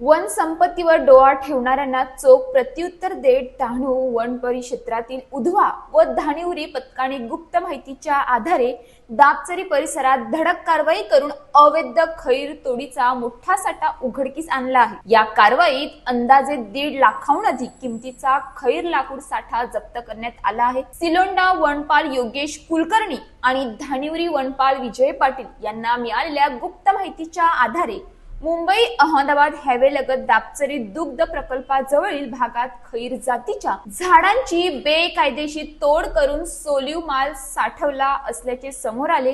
One संपत्तीवर डोळा ठेवणाऱ्यांना चोख प्रत्युत्तर देत डहाणू वन परिक्षेत्रातील उधवा व धानिवरी पथकाने गुप्त माहितीच्या आधारे दापचरी परिसरात धडक कारवाई करून अवैध खैर तोडीचा मोठा साठा उघडकीस आणला आहे. या कारवाईत अंदाजे दीड लाखाहून अधिक किमतीचा खैर लाकूड साठा जप्त करण्यात आला आहे. सिलोंडा वनपाल योगेश कुलकर्णी आणि धाणिवरी वनपाल विजय पाटील यांना मिळालेल्या गुप्त माहितीच्या आधारे मुंबई अहमदाबाद हायवे लगत दापचरी दुग्ध प्रकल्पाजवळील भागात खैर जातीच्या झाडांची बेकायदेशीर तोड करून सोलिव माल साठवला असल्याचे समोर आले.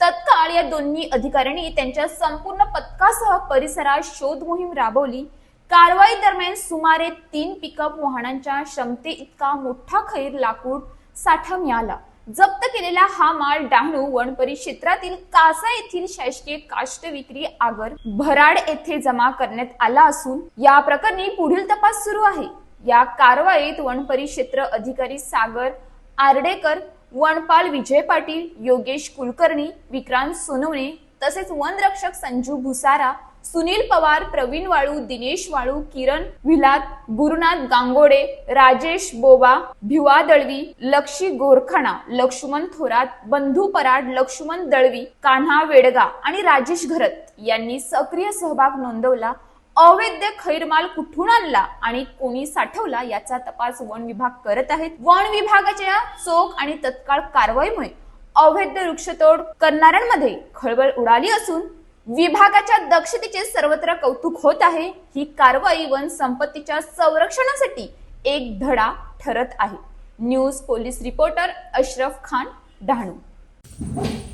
तत्काळ या दोन्ही अधिकाऱ्यांनी त्यांच्या संपूर्ण पथकासह परिसरात शोध मोहीम राबवली. कारवाई दरम्यान सुमारे तीन पिकअप वाहनांच्या क्षमते इतका मोठा खैर लाकूड साठा मिळाला. जप्त केलेला हा माल डहाणू वन परिक्षेत्रातील कासा येथील शासकीय काष्ट विक्री आगर भराड येथे जमा करण्यात आला असून या प्रकरणी पुढील तपास सुरू आहे. या कारवाईत वन परिक्षेत्र अधिकारी सागर आर्डेकर वनपाल विजय पाटील योगेश कुलकर्णी विक्रांत सोनवणे तसेच वनरक्षक संजू भुसारा सुनील पवार प्रवीण वाळू दिनेश वाळू किरण विलात गुरुनाथ गांगोडे राजेश बोबा भिवा दळवी लक्षी गोरखाणा लक्ष्मण थोरात बंधू पराड लक्ष्मण दळवी कान्हा वेडगा आणि राजेश घरत यांनी सक्रिय सहभाग नोंदवला. अवैध खैरमाल कुठून आणला आणि कोणी साठवला याचा तपास वन विभाग करत आहेत. वन विभागाच्या चोख आणि तत्काळ कारवाईमुळे अवैध वृक्षतोड करणाऱ्यांमध्ये खळबळ उडाली असून विभागाच्या दक्षतेचे सर्वत्र कौतुक होत आहे. ही कारवाई वन संपत्तीच्या संरक्षणासाठी एक धडा ठरत आहे. News police reporter Ashraf Khan Dahanu.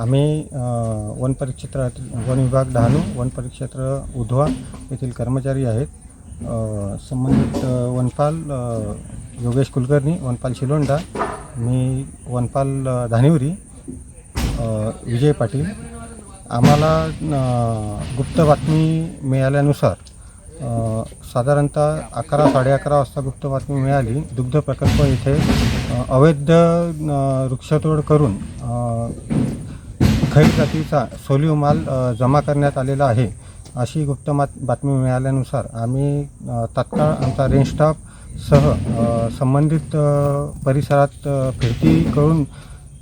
आम्ही वन परिक्षेत्रातील वन विभाग डहाणू वन परिक्षेत्र उधवा येथील कर्मचारी आहेत. संबंधित वनपाल योगेश कुलकर्णी वनपाल शिलोंडा मी वनपाल धानिवरी विजय पाटील आम्हाला गुप्त बातमी मिळाल्यानुसार साधारणतः अकरा साडे अकरा वाजता गुप्त बातमी मिळाली. दुग्ध प्रकल्प येथे अवैध वृक्षतोड करून खैर जातीचा सोलिव माल जमा करण्यात आलेला आहे अशी गुप्त मात बातमी मिळाल्यानुसार आम्ही तात्काळ आमचा रेंज स्टाफ सह संबंधित परिसरात फिरती करून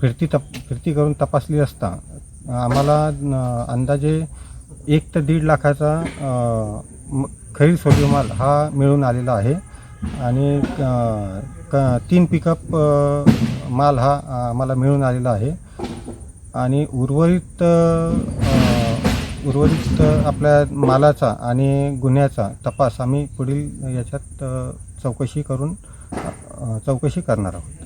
फिरती तप फिरती करून तपासली असता आम्हाला अंदाजे एक ते दीड लाखाचा अ, म- माल हा मिळून आलेला आहे. आणि क तीन पिकअप माल हा आम्हाला मिळून आलेला आहे. आणि उर्वरित उर्वरित आपल्या मालाचा आणि गुन्ह्याचा तपास आम्ही पुढील याच्यात चौकशी करून चौकशी करणार आहोत.